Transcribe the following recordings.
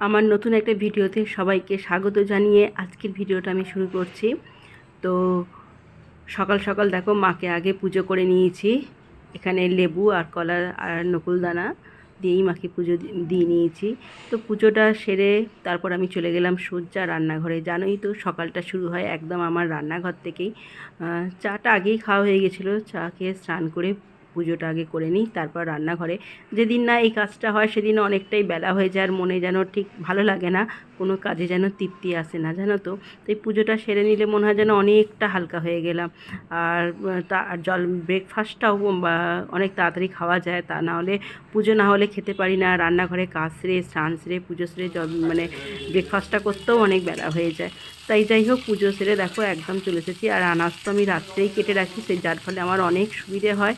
আমার নতুন একটা ভিডিওতে সবাইকে স্বাগত জানিয়ে আজকের ভিডিওটা আমি শুরু করছি। তো সকাল সকাল দেখো মাকে আগে পুজো করে নিয়েছি। এখানে লেবু আর কলা আর নকুলদানা দিয়েই মাকে পুজো দিয়ে নিয়েছি। তো পুজোটা সেরে তারপর আমি চলে গেলাম সজ্জা রান্নাঘরে। জানোই তো সকালটা শুরু হয় একদম আমার রান্নাঘর থেকেই। চাটা আগেই খাওয়া হয়ে গেছিল। চা খেয়ে স্নান করে পুজোটা আগে করে নিই, তারপর রান্নাঘরে। যেদিন না এই কাজটা হয় সেদিন অনেকটাই বেলা হয়ে যায়, আর মনে যেন ঠিক ভালো লাগে না। কোনো কাজে যেন তৃপ্তি আসে না, জানো তো? তো এই পুজোটা সেরে নিলে মনে হয় যেন অনেকটা হালকা হয়ে গেলাম। আর আর জল ব্রেকফাস্টটাও অনেক তাড়াতাড়ি খাওয়া যায়, তা না হলে পুজো না হলে খেতে পারি না। রান্নাঘরে কাজ সেরে, স্নান সেরে, পুজো সেরে জল মানে ব্রেকফাস্টটা করতেও অনেক বেলা হয়ে যায়। তাই যাই হোক, পুজো সেরে দেখো একদম চলে এসেছি। আর আনাজ তো আমি রাত্রেই কেটে রাখি সেই যার ফলে আমার অনেক সুবিধে হয়।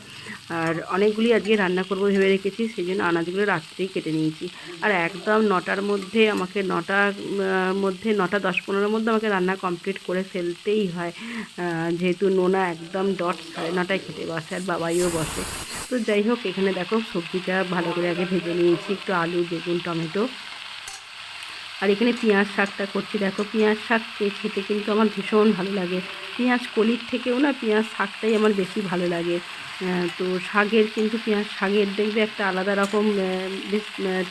আর অনেকগুলি আজকে রান্না করব ভেবে রেখেছি, সেই জন্য আনাজগুলো রাত্রেই কেটে নিয়েছি। আর একদম নটার মধ্যে আমাকে নটার মধ্যে নটা দশ পনেরোর মধ্যে আমাকে রান্না কমপ্লিট করে ফেলতেই হয়। যেহেতু নোনা একদম ডট সাড়ে নটায় খেতে বসে আর বাবাইও বসে। তো যাই হোক, এখানে দেখো সবজিটা ভালো করে আগে ভেজে নিয়েছি, একটু আলু, বেগুন, টমেটো। আর এখানে পেঁয়াজ শাকটা করছি। দেখো পেঁয়াজ শাক খেতে কিন্তু আমার ভীষণ ভালো লাগে। পেঁয়াজ কলির থেকেও না পেঁয়াজ শাকটাই আমার বেশি ভালো লাগে। তো শাকের কিন্তু পেঁয়াজ, শাকের দেখবে একটা আলাদা রকম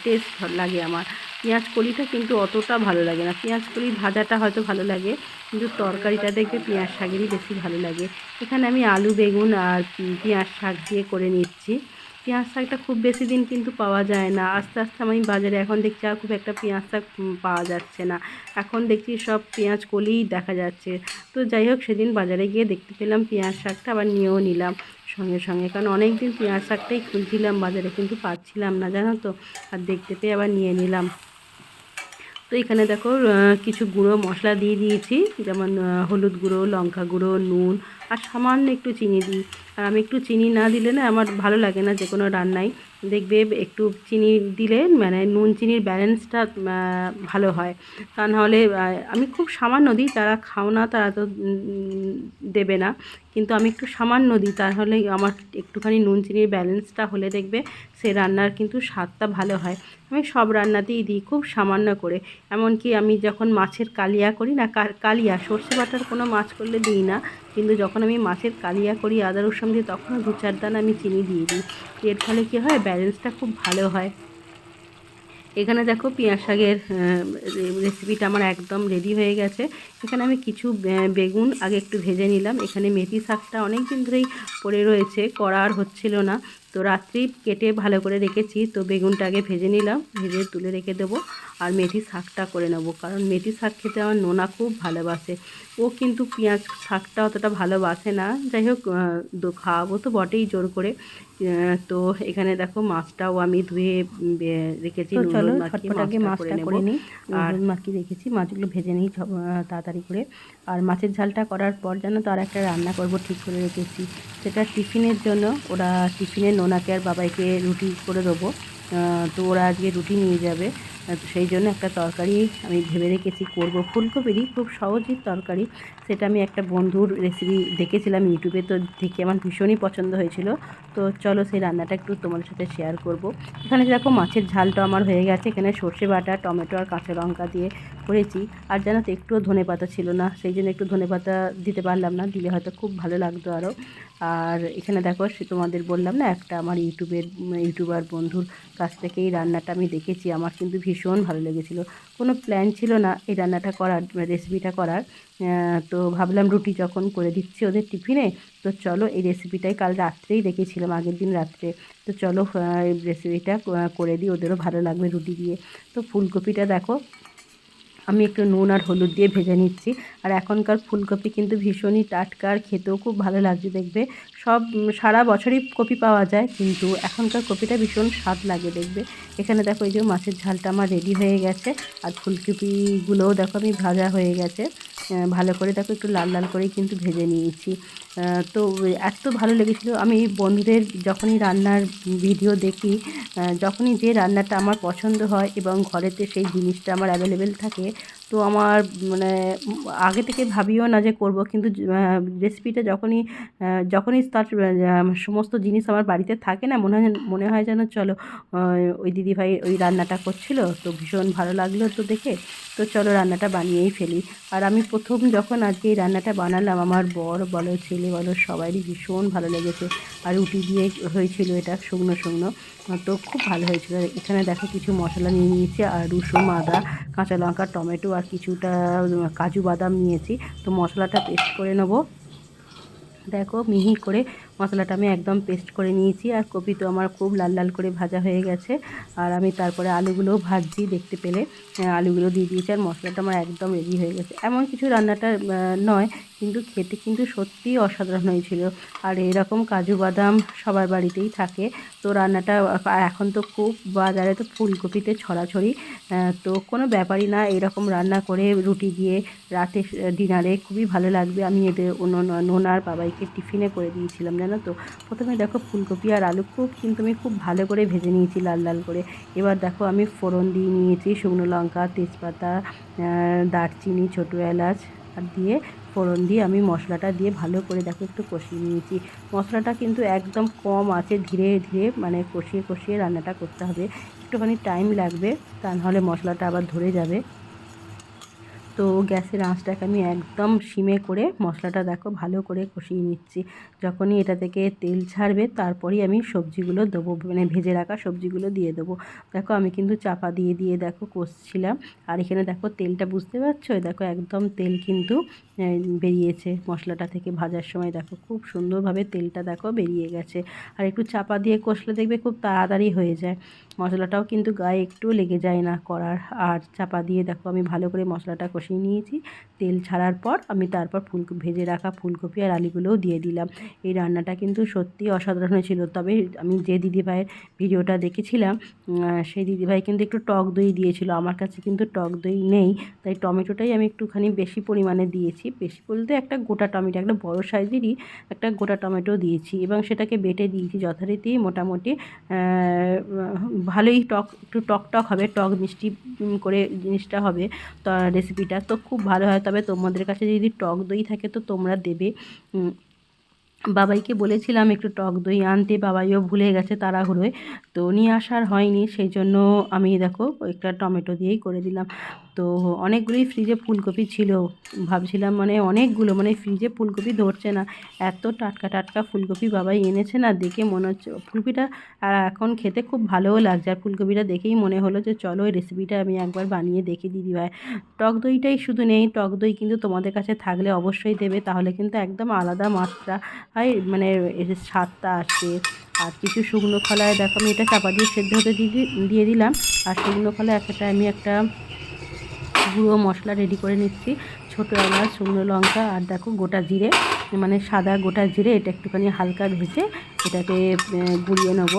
টেস্ট লাগে আমার। পেঁয়াজ কলিটা কিন্তু অতটা ভালো লাগে না। পেঁয়াজ কলি ভাজাটা হয়তো ভালো লাগে, কিন্তু তরকারিটা দেখবে পেঁয়াজ শাকেরই বেশি ভালো লাগে। এখানে আমি আলু, বেগুন আর পেঁয়াজ শাক দিয়ে করে নিচ্ছি। পেঁয়াজ শাকটা খুব বেশি দিন কিন্তু পাওয়া যায় না। আস্তে আস্তে আমি বাজারে এখন দেখছি আর খুব একটা পেঁয়াজ শাক পাওয়া যাচ্ছে না। এখন দেখছি সব পেঁয়াজ কলিই দেখা যাচ্ছে। তো যাই হোক, সেদিন বাজারে গিয়ে দেখতে পেলাম পেঁয়াজ শাকটা আবার নিয়েও নিলাম সঙ্গে সঙ্গে। কারণ অনেক দিন পেঁয়াজ শাকটাই খুঁজছিলাম, বাজারে কিন্তু পাচ্ছিলাম না, জানো তো? আর দেখতে পেয়ে আবার নিয়ে নিলাম। তো এখানে দেখো কিছু গুঁড়ো মশলা দিয়ে দিয়েছি, যেমন হলুদ গুঁড়ো, লঙ্কা গুঁড়ো, নুন, আর সামান্য একটু চিনি দিই। আর আমি একটু চিনি না দিলে না আমার ভালো লাগে না যে কোনো রান্নায়। দেখবে একটু চিনি দিলে মানে নুন চিনির ব্যালেন্সটা ভালো হয়। তা নাহলে আমি খুব সামান্য দিই, যারা খাও না তারা তো দেবে না। কিন্তু আমি একটু সামান্য দিই, তাহলে আমার একটুখানি নুন চিনির ব্যালেন্সটা হলে দেখবে সে রান্নার কিন্তু স্বাদটা ভালো হয়। আমি সব রান্নাতেই দিই খুব সামান্য করে। এমনকি আমি যখন মাছের কালিয়া করি না কালিয়া, সর্ষে বাটার কোনো মাছ করলে দিই না। কিন্তু যখন আমি মাছের কালিয়া করি, আদা রসুন দিয়ে, তখনও দু চার দানা আমি চিনি দিয়ে দিই। এর ফলে কী হয়? ব্যালেন্সটা খুব ভালো হয়। এখানে দেখো পেঁয়াজ শাকের রেসিপিটা আমার একদম রেডি হয়ে গেছে। এখানে আমি কিছু বেগুন আগে একটু ভেজে নিলাম। এখানে মেথি শাকটা অনেক দিন ধরেই পড়ে রয়েছে করার হচ্ছিল না। তো রাত্রি কেটে ভালো করে রেখেছি তো বেগুনটা আগে ভেজে নিলাম ভেজে তুলে রেখে দেবো আর মেথি শাকটা করে নেব কারণ মেথি শাক খেতে আমার নোনা খুব ভালোবাসে। ও কিন্তু পেঁয়াজ শাকটা অতটা ভালোবাসে না যাই হোক খাওয়াবো তো বটেই জোর করে। তো এখানে দেখো মাছটাও আমি ধুয়ে রেখেছি চলো আগে মাছটা করে নিই আর- মাখিয়ে রেখেছি মাছগুলো ভেজে নিই তাড়াতাড়ি করে। আর মাছের ঝালটা করার পর যেন তো আর একটা রান্না করব ঠিক করে রেখেছি সেটা টিফিনের জন্য ওরা টিফিনে নোনাকে আর বাবাইকে রুটি করে দেবো। তো ওরা আজকে রুটি নিয়ে যাবে। সেই জন্য একটা তরকারি আমি ভেবে রেখেছি করব। ফুলকপিরই খুব সহজই তরকারি। সেটা আমি একটা বন্ধুর রেসিপি দেখেছিলাম ইউটিউবে, তো দেখে আমার ভীষণই পছন্দ হয়েছিল। তো চলো সেই রান্নাটা একটু তোমাদের সাথে শেয়ার করব। এখানে দেখো মাছের ঝালটা আমার হয়ে গেছে। এখানে সর্ষে বাটা, টমেটো আর কাঁচা লঙ্কা দিয়ে করেছি। আর জানো তো একটুও ধনে পাতা ছিল না, সেই জন্য একটু ধনে পাতা দিতে পারলাম না, দিলে হয়তো খুব ভালো লাগতো আরও আর এখানে দেখো, সে তোমাদের বললাম না, একটা আমার ইউটিউবের, ইউটিউবার বন্ধুর কাছ থেকে এই রান্নাটা আমি দেখেছি। আমার কিন্তু ভীষণ ভালো লেগেছিলো। কোনো প্ল্যান ছিল না এই রান্নাটা করার রেসিপিটা করার। তো ভাবলাম রুটি যখন করে দিচ্ছি ওদের টিফিনে, তো চলো এই রেসিপিটাই কাল রাত্রেই দেখেছিলাম, আগের দিন রাত্রে। তো চলো এই রেসিপিটা করে দিই, ওদেরও ভালো লাগবে রুটি দিয়ে। তো ফুলকপিটা দেখো, আমি একটু নুন আর হলুদ দিয়ে ভেজে নিচ্ছি। আর এখনকার ফুলকপি কিন্তু ভীষণই টাটকা আর খেতেও খুব ভালো লাগছে দেখবে। সব সারা বছরই কপি পাওয়া যায়, কিন্তু এখনকার কপিটা ভীষণ স্বাদ লাগে দেখবে। এখানে দেখো এই যে মাছের ঝালটা আমার রেডি হয়ে গেছে, আর ফুলকপিগুলোও দেখো আমি ভাজা হয়ে গেছে। ভালো করে দেখো একটু লাল লাল করেই কিন্তু ভেজে নিয়েছি। তো এত ভালো লেগেছিলো, আমি বন্ধুদের যখনই রান্নার ভিডিও দেখি যখনই যে রান্নাটা আমার পছন্দ হয় এবং ঘরেতে সেই জিনিসটা আমার অ্যাভেলেবেল থাকে তো আমার মানে আগে থেকে ভাবিও না যে করব, কিন্তু রেসিপিটা যখনই যখনই তার সমস্ত জিনিস আমার বাড়িতে থাকে না, মনে হয় মনে হয় যেন, চলো ওই দিদিভাই ওই রান্নাটা করছিল, তো ভীষণ ভালো লাগল তো দেখে, তো চলো রান্নাটা বানিয়েই ফেলি। আর আমি প্রথম যখন আজকে এই রান্নাটা বানালাম, আমার বর বলো, ছেলে বলো, সবারই ভীষণ ভালো লেগেছে। আর রুটি দিয়ে হয়েছিল এটা শুকনো শুকনো, তো খুব ভালো হয়েছিল। এখানে দেখো কিছু মশলা নিয়ে নিয়েছি, আর রসুন, আদা, কাঁচা লঙ্কা, টমেটো আর কিছুটা কাজু বাদাম নিয়েছি। তো মশলাটা পেস্ট করে নেব। দেখো মিহি করে মশলাটা আমি একদম পেস্ট করে নিয়েছি। আর কপি তো আমার খুব লাল লাল করে ভাজা হয়ে গেছে। আর আমি তারপরে আলুগুলোও ভাজছি দেখতে পেলে। আলুগুলো দিয়ে দিয়েছি আর মশলাটা আমার একদম রেডি হয়ে গেছে। এমন কিছু রান্নাটা নয়, কিন্তু খেতে কিন্তু সত্যিই অসাধারণ হয়েছিল। আর এরকম কাজু বাদাম সবার বাড়িতেই থাকে। তো রান্নাটা এখন তো খুব বাজারে তো ফুলকপিতে ছড়াছড়ি। তো কোনো ব্যাপারই না, এরকম রান্না করে রুটি দিয়ে রাতে ডিনারে খুবই ভালো লাগবে। আমি এদের নোনার বাবাইকে টিফিনে করে দিয়েছিলাম জানো তো? প্রথমে দেখো ফুলকপি আর আলু খুব কিন্তু আমি খুব ভালো করে ভেজে নিয়েছি লাল লাল করে। এবার দেখো আমি ফোড়ন দিয়ে নিয়েছি শুকনো লঙ্কা, তেজপাতা দারচিনি, ছোটো এলাচ, আর দিয়ে ফোড়ন দিয়ে আমি মশলাটা দিয়ে ভালো করে দেখো একটু কষিয়ে নিয়েছি। মশলাটা কিন্তু একদম কম আছে, ধীরে ধীরে মানে কষিয়ে কষিয়ে রান্নাটা করতে হবে। একটুখানি টাইম লাগবে, তা নাহলে মশলাটা আবার ধরে যাবে। তো গ্যাসের আঁচটাকে আমি একদম সিমে করে মশলাটা দেখো ভালো করে কষিয়ে নিচ্ছি। যখনই এটা থেকে তেল ছাড়বে তারপরেই আমি সবজিগুলো দেবো মানে ভেজে রাখা সবজিগুলো দিয়ে দেবো। দেখো আমি কিন্তু চাপা দিয়ে দিয়ে দেখো কষছিলাম। আর এখানে দেখো তেলটা বুঝতে পারছ? দেখো একদম তেল কিন্তু বেরিয়েছে মশলাটা থেকে ভাজার সময়। দেখো খুব সুন্দরভাবে তেলটা দেখো বেরিয়ে গেছে। আর একটু চাপা দিয়ে কষলে দেখবে খুব তাড়াতাড়ি হয়ে যায়। মশলাটাও কিন্তু গায়ে একটু লেগে যায় না করার। আর চাপা দিয়ে দেখো আমি ভালো করে মশলাটা কষিয়ে নিয়েছি। তেল ছাড়ার পর আমি তারপর ফুলকপি ভেজে রাখা ফুলকপি আর আলুগুলোও দিয়ে দিলাম। এই রান্নাটা কিন্তু সত্যি অসাধারণ ছিল তবে আমি যে দিদিভাইয়ের ভিডিওটা দেখেছিলাম সেই দিদিভাই কিন্তু একটু টক দই দিয়েছিল। আমার কাছে কিন্তু টক দই নেই, তাই টমেটোটাই আমি একটুখানি বেশি পরিমাণে দিয়েছি। বেশি বলতে একটা গোটা টমেটো, একটা বড় সাইজেরই একটা গোটা টমেটো দিয়েছি এবং সেটাকে বেটে দিয়েছি যথারীতি মোটামুটি ভালোই টক, একটু টক টক হবে, টক মিষ্টি করে জিনিসটা হবে, তো রেসিপিটা তো খুব ভালো হয়। তবে তোমাদের কাছে যদি টক দই থাকে, তো তোমরা দেবে। বাবাইকে বলেছিলাম একটু টক দই আনতে, বাবাইও ভুলে গেছে তাড়াহুড়োয়। তো নিয়ে আসার হয়নি, সেই জন্য আমি দেখো একটা টমেটো দিয়েই করে দিলাম। তো অনেকগুলোই ফ্রিজে ফুলকপি ছিল। ভাবছিলাম মানে অনেকগুলো মানে ফ্রিজে ফুলকপি ধরছে না। এত টাটকা টাটকা ফুলকপি বাবাই এনেছে না, দেখে মনে হচ্ছে ফুলকপিটা আর এখন খেতে খুব ভালোও লাগছে। আর ফুলকপিটা দেখেই মনে হলো যে চলো এই রেসিপিটা আমি একবার বানিয়ে দেখে দিদি ভাই। টক দইটাই শুধু নেই, টক দই কিন্তু তোমাদের কাছে থাকলে অবশ্যই দেবে, তাহলে কিন্তু একদম আলাদা মাত্রা। হয় মানে স্বাদটা আসবে আর কিছু শুকনো খোলায় দেখো, আমি এটা চাপা দিয়ে সেদ্ধ হতে দিয়ে দিলাম। আর শুকনো খোলা একটা, আমি একটা গুঁড়ো মশলা রেডি করে নিচ্ছি। ছোটো এলাচ, শুকনো লঙ্কা আর দেখো গোটা জিরে মানে সাদা গোটা জিরে, এটা একটুখানি হালকা ভেজে এটাকে গুঁড়িয়ে নেব।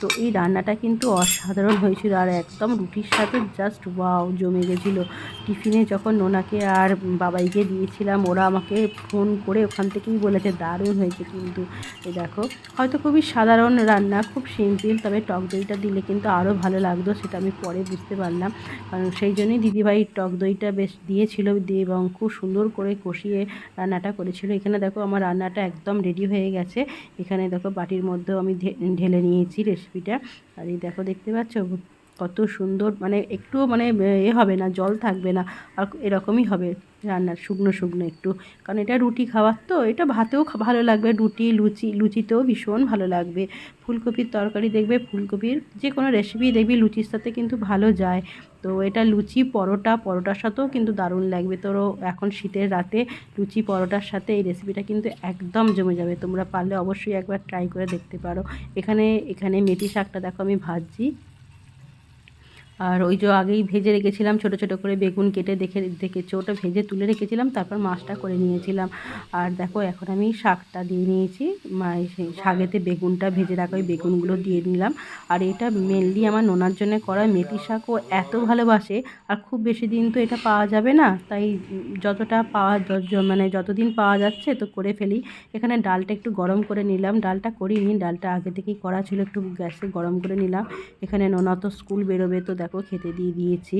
তো এই রান্নাটা কিন্তু অসাধারণ হয়েছিল আর একদম রুটির সাথে জাস্ট ওয়াও জমে গেছিল। টিফিনে যখন নোনাকে আর বাবাইকে দিয়েছিলাম, ওরা আমাকে ফোন করে ওখান থেকেই বলেছে, দারুণ হয়েছে কিন্তু। এই দেখো, হয়তো খুবই সাধারণ রান্না, খুব সিম্পল তবে টক দইটা দিলে কিন্তু আরও ভালো লাগতো, সেটা আমি পরে বুঝতে পারলাম। কারণ সেই জন্যই দিদিভাই টক দইটা বেশ দিয়েছিল দিয়ে এবং খুব সুন্দর করে কষিয়ে রান্নাটা করেছিল। এখানে দেখো, আমার রান্নাটা একদম রেডি হয়ে গেছে। এখানে দেখো বাটির মধ্যেও আমি ঢেলে নিয়েছি রেসিপিটা আর এই দেখো দেখতে পাচ্ছ? কত সুন্দর মানে একটুও মানে এ হবে না, জল থাকবে না, আর এরকমই হবে রান্নার শুকনো শুকনো একটু। কারণ এটা রুটি খাওয়ার তো, এটা ভাতেও ভালো লাগবে, রুটি, লুচি, লুচিতেও ভীষণ ভালো লাগবে। ফুলকপির তরকারি দেখবে, ফুলকপির যে কোনো রেসিপি দেখবি, লুচির সাথে কিন্তু ভালো যায়। তো এটা লুচি পরোটা, পরোটার সাথেও কিন্তু দারুণ লাগবে। তোরও এখন শীতের রাতে লুচি, পরোটার সাথে এই রেসিপিটা কিন্তু একদম জমে যাবে। তোমরা পারলে অবশ্যই একবার ট্রাই করে দেখতে পারো। এখানে এখানে মেথি শাকটা দেখো আমি ভাজছি। আর ওই যে আগেই ভেজে রেখেছিলাম, ছোট ছোট করে বেগুন কেটে দেখে, দেখেছ, ওটা ভেজে তুলে রেখেছিলাম, তারপর মাছটা করে নিয়েছিলাম। আর দেখো, এখন আমি শাকটা দিয়ে নিয়েছি শাগেতে বেগুনটা ভেজে রাখা, ওই বেগুনগুলো দিয়ে নিলাম। আর এটা মেনলি আমার নোনার জন্য করা মেথি শাকও এত ভালোবাসে, আর খুব বেশি দিন তো এটা পাওয়া যাবে না, তাই যতটা পাওয়া মানে যতদিন পাওয়া যাচ্ছে তো করে ফেলি। এখানে ডালটা একটু গরম করে নিলাম, ডালটা করিনি, ডালটা আগে থেকেই করা ছিল, একটু গ্যাসে গরম করে নিলাম। এখানে নোনা তো স্কুল বেরোবে তো দেখো খেতে দিয়ে দিয়েছি।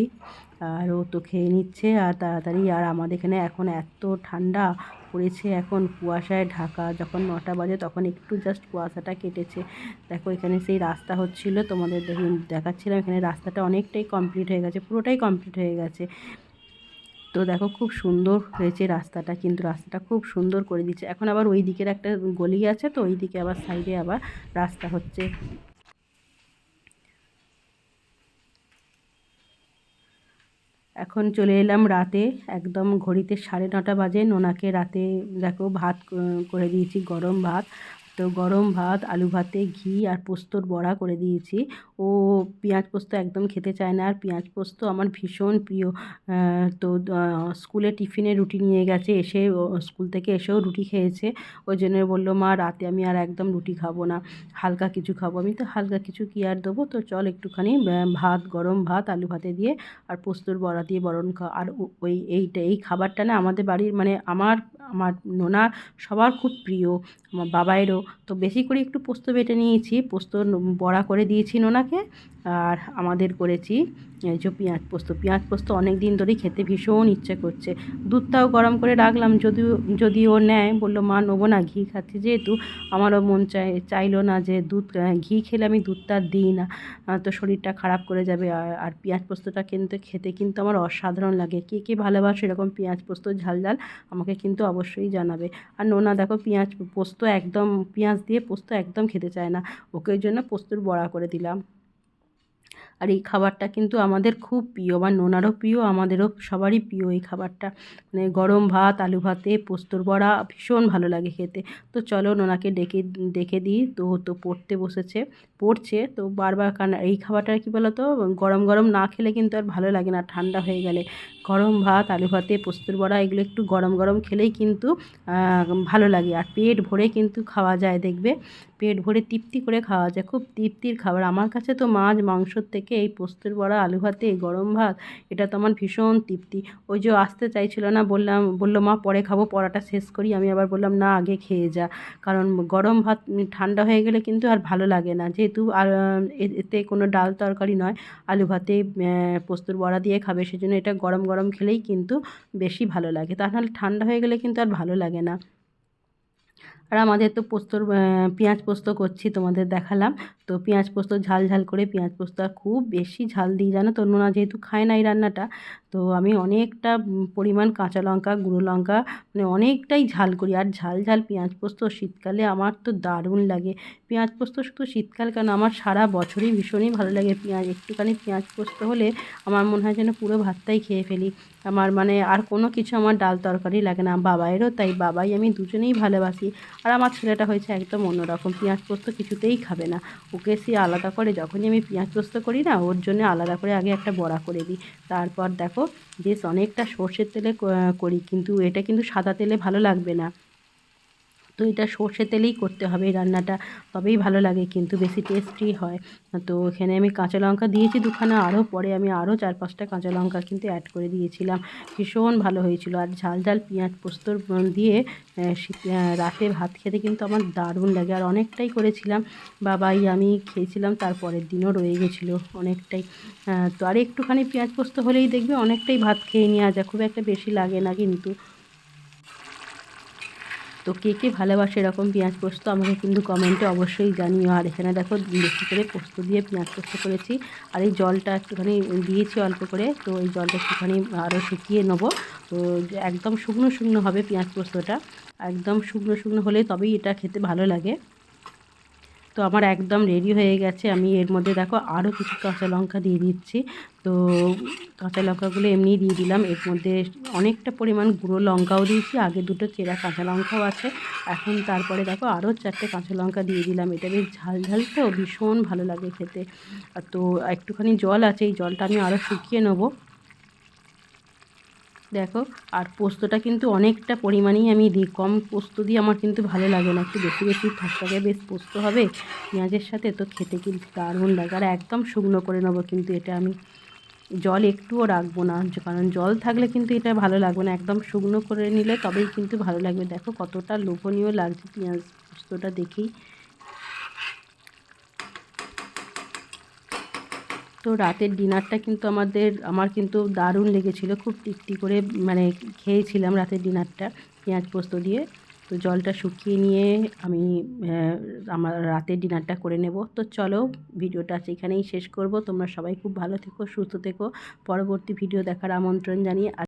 আর ও তো খেয়ে নিচ্ছে আর তাড়াতাড়ি। আর আমাদের এখানে এখন এত ঠান্ডা পড়েছে এখন কুয়াশায় ঢাকা। যখন নটা বাজে তখন একটু জাস্ট কুয়াশাটা কেটেছে। দেখো এখানে সেই রাস্তা হচ্ছিল, তোমাদের দেখি- দেখাচ্ছিলাম এখানে রাস্তাটা অনেকটাই কমপ্লিট হয়ে গেছে, পুরোটাই কমপ্লিট হয়ে গেছে। তো দেখো খুব সুন্দর হয়েছে রাস্তাটা, কিন্তু রাস্তাটা খুব সুন্দর করে দিচ্ছে। এখন আবার ওই দিকের একটা গলি আছে তো, ওই দিকে আবার সাইডে আবার রাস্তা হচ্ছে। এখন চলে এলাম রাতে, একদম ঘড়িতে সাড়ে নটা বাজে। নোনাকে রাতে দেখো ভাত করে দিয়েছি, গরম ভাত। তো গরম ভাত, আলু ভাতে, ঘি আর পোস্তর বড়া করে দিয়েছি। ও পেঁয়াজ পোস্ত একদম খেতে চায় না। আর পেঁয়াজ পোস্ত আমার ভীষণ প্রিয়। তো স্কুলে টিফিনে রুটি নিয়ে গেছে। এসে স্কুল থেকে এসেও রুটি খেয়েছে। ওই জন্য বলল, মা, রাতে আমি আর একদম রুটি খাব না। হালকা কিছু খাব আমি। তো হালকা কিছু কি আর দেবো? তো চল একটুখানি ভাত, গরম ভাত, আলু ভাতে দিয়ে আর পোস্তর বড়া দিয়ে বরণ খা আর ওই এইটা এই খাবারটা না আমাদের বাড়ির মানে আমার আমার নোনা সবার খুব প্রিয়, আমার বাবাইরও তো বেশি করে একটু পোস্ত বেটে নিয়েছি, পোস্ত বড়া করে দিয়েছি নোনাকে আর আমাদের করেছি এই যে পেঁয়াজ পোস্ত। পেঁয়াজ পোস্ত অনেক দিন ধরেই খেতে ভীষণ ইচ্ছে করছে। দুধটাও গরম করে রাখলাম, যদিও যদি ও নেয়। বলল, মা, নেব না ঘি খাচ্ছি যেহেতু আমারও মন চাই চাইলো না যে দুধ ঘি খেলে আমি দুধটা দিই না। তো শরীরটা খারাপ করে যাবে আর আর পেঁয়াজ পোস্তটা কিন্তু খেতে কিন্তু আমার অসাধারণ লাগে। কে কে ভালোবাসে এরকম পেঁয়াজ পোস্ত ঝাল ঝাল, আমাকে কিন্তু অবশ্যই জানাবে। আর নোনা দেখো পেঁয়াজ পোস্ত একদম, পেঁয়াজ দিয়ে পোস্ত একদম খেতে চায় না। ওকে জন্য পোস্তর বড়া করে দিলাম। আর এই খাবারটা কিন্তু আমাদের খুব প্রিয় বা নোনারও প্রিয়, আমাদেরও সবারই প্রিয় এই খাবারটা। মানে গরম ভাত, আলু ভাতে, পোস্তর বড়া ভীষণ ভালো লাগে খেতে। তো চলো নোনাকে ডেকে ডেকে দিই। তো তো পড়তে বসেছে, পড়ছে। তো বারবার কান্না এই খাবারটা কি বলো তো গরম গরম না খেলে কিন্তু আর ভালো লাগে না, ঠান্ডা হয়ে গেলে। গরম ভাত, আলু ভাতে, পোস্তর বড়া এগুলো একটু গরম গরম খেলেই কিন্তু ভালো লাগে। আর পেট ভরে কিন্তু খাওয়া যায়, দেখবে? পেট ভরে তৃপ্তি করে খাওয়া যায়। খুব তৃপ্তির খাবার। আমার কাছে তো মাছ মাংসর থেকে এই পোস্তের বড়া আলু ভাতে, এই গরম ভাত, এটা তো আমার ভীষণ তৃপ্তি। ওই যে আসতে চাইছিল না, বললাম, বলল, মা, পরে খাব পড়াটা শেষ করি। আমি আবার বললাম, না, আগে খেয়ে যা। কারণ গরম ভাত ঠান্ডা হয়ে গেলে কিন্তু আর ভালো লাগে না। যেহেতু এতে কোনো ডাল তরকারি নয়, আলু ভাতে পোস্তর বড়া দিয়ে খাবে, সেজন্য এটা গরম গরম খেলেই কিন্তু বেশি ভালো লাগে। তা নাহলে ঠান্ডা হয়ে গেলে কিন্তু আর ভালো লাগে না। আর আমাদের তো পোস্তর পেঁয়াজ পোস্ত করছি, তোমাদের দেখালাম। তো পেঁয়াজ পোস্ত ঝাল ঝাল করে পেঁয়াজ পোস্ত আর খুব বেশি ঝাল দিই, জানো তো? নোনা যেহেতু খায় না এই রান্নাটা, তো আমি অনেকটা পরিমাণ কাঁচা লঙ্কা, গুঁড়ো লঙ্কা মানে অনেকটাই ঝাল করি। আর ঝাল ঝাল পেঁয়াজ পোস্ত শীতকালে আমার তো দারুণ লাগে। পেঁয়াজ পোস্ত শুধু শীতকাল কেন, আমার সারা বছরই ভীষণই ভালো লাগে পেঁয়াজ। একটুখানি পেঁয়াজ পোস্ত হলে আমার মনে হয় যেন পুরো ভাতটাই খেয়ে ফেলি। আমার মানে আর কোনো কিছু আমার ডাল তরকারি লাগে না বাবাইরও তাই, বাবাই আমি দুজনেই ভালোবাসি। আর আমার ছেলেটা হয়েছে একদম অন্যরকম, পেঁয়াজ পোস্ত কিছুতেই খাবে না। ওকে সে আলাদা করে যখনই আমি পেঁয়াজ পোস্ত করি না, ওর জন্য আলাদা করে আগে একটা বড়া করে দিই। তারপর দেখো, বেশ অনেকটা সর্ষের তেলে করি, কিন্তু এটা কিন্তু সাদা তেলে ভালো লাগবে না। তো এটা সর্ষে তেলেই করতে হবে এই রান্নাটা। তবেই ভালো লাগে, কিন্তু বেশি টেস্টি হয়। তো এখানে আমি কাঁচা লঙ্কা দিয়েছি দুখানা, আরও পরে আমি আরও চার পাঁচটা কাঁচা লঙ্কা কিন্তু অ্যাড করে দিয়েছিলাম। ভীষণ ভালো হয়েছিল। আর ঝাল ঝাল পেঁয়াজ পোস্তর দিয়ে রাতে ভাত খেতে কিন্তু আমার দারুণ লাগে। আর অনেকটাই করেছিলাম। বাবাই, আমি খেয়েছিলাম, তারপরের দিনও রয়ে গেছিল অনেকটাই। তো আর একটুখানি পেঁয়াজ পোস্ত হলেই দেখবে অনেকটাই ভাত খেয়ে নেওয়া যায়। খুব একটা বেশি লাগে না কিন্তু। তো কে কে ভালোবাসে এরকম পেঁয়াজ পোস্ত আমাকে কিন্তু কমেন্টে অবশ্যই জানিও। আর এখানে দেখো বেশি করে পোস্ত দিয়ে পেঁয়াজ পোস্ত করেছি। আর এই জলটা একটুখানি দিয়েছি অল্প করে, তো এই জলটা একটুখানি আরও শুকিয়ে নেব। তো একদম শুকনো শুকনো হবে পেঁয়াজ পোস্তটা। একদম শুকনো শুকনো হলে তবেই এটা খেতে ভালো লাগে। তো আমার একদম রেডি হয়ে গেছে। আমি এর মধ্যে দেখো আরও কিছু কাঁচা লঙ্কা দিয়ে দিচ্ছি। তো কাঁচা লঙ্কাগুলো এমনিই দিয়ে দিলাম। এর মধ্যে অনেকটা পরিমাণ গুঁড়ো লঙ্কাও দিয়েছি। আগে দুটো চেরা কাঁচা লঙ্কাও আছে। এখন তারপরে দেখো আরও চারটে কাঁচা লঙ্কা দিয়ে দিলাম। এটা বেশ ঝাল ঝাল তো, ভীষণ ভালো লাগে খেতে। তো একটুখানি জল আছে, এই জলটা আমি আরও শুকিয়ে নেব। দেখো, আর পোস্তটা কিন্তু অনেকটা পরিমাণেই আমি দিই। কম পোস্ত দিয়ে আমার কিন্তু ভালো লাগে না, একটু বেশি বেশি থাকতে বেশ পোস্ত হবে পেঁয়াজের সাথে, তো খেতে কিন্তু দারুণ লাগে। আর একদম শুকনো করে নেব কিন্তু এটা আমি। জল একটুও রাখব না কারণ জল থাকলে কিন্তু এটা ভালো লাগবে না। একদম শুকনো করে নিলে তবেই কিন্তু ভালো লাগবে। দেখো কতটা লোভনীয় লাগছে পেঁয়াজ পোস্তটা দেখেই। তো রাতের ডিনারটা কিন্তু আমাদের, আমার কিন্তু দারুণ লেগেছিল। খুব টিকটি করে মানে খেয়েছিলাম রাতের ডিনারটা, পেঁয়াজ পোস্ত দিয়ে। তো জলটা শুকিয়ে নিয়ে আমি আমার রাতের ডিনারটা করে নেব। তো চলো, ভিডিওটা সেখানেই শেষ করব। তোমরা সবাই খুব ভালো থেকো, সুস্থ থেকো। পরবর্তী ভিডিও দেখার আমন্ত্রণ জানিয়ে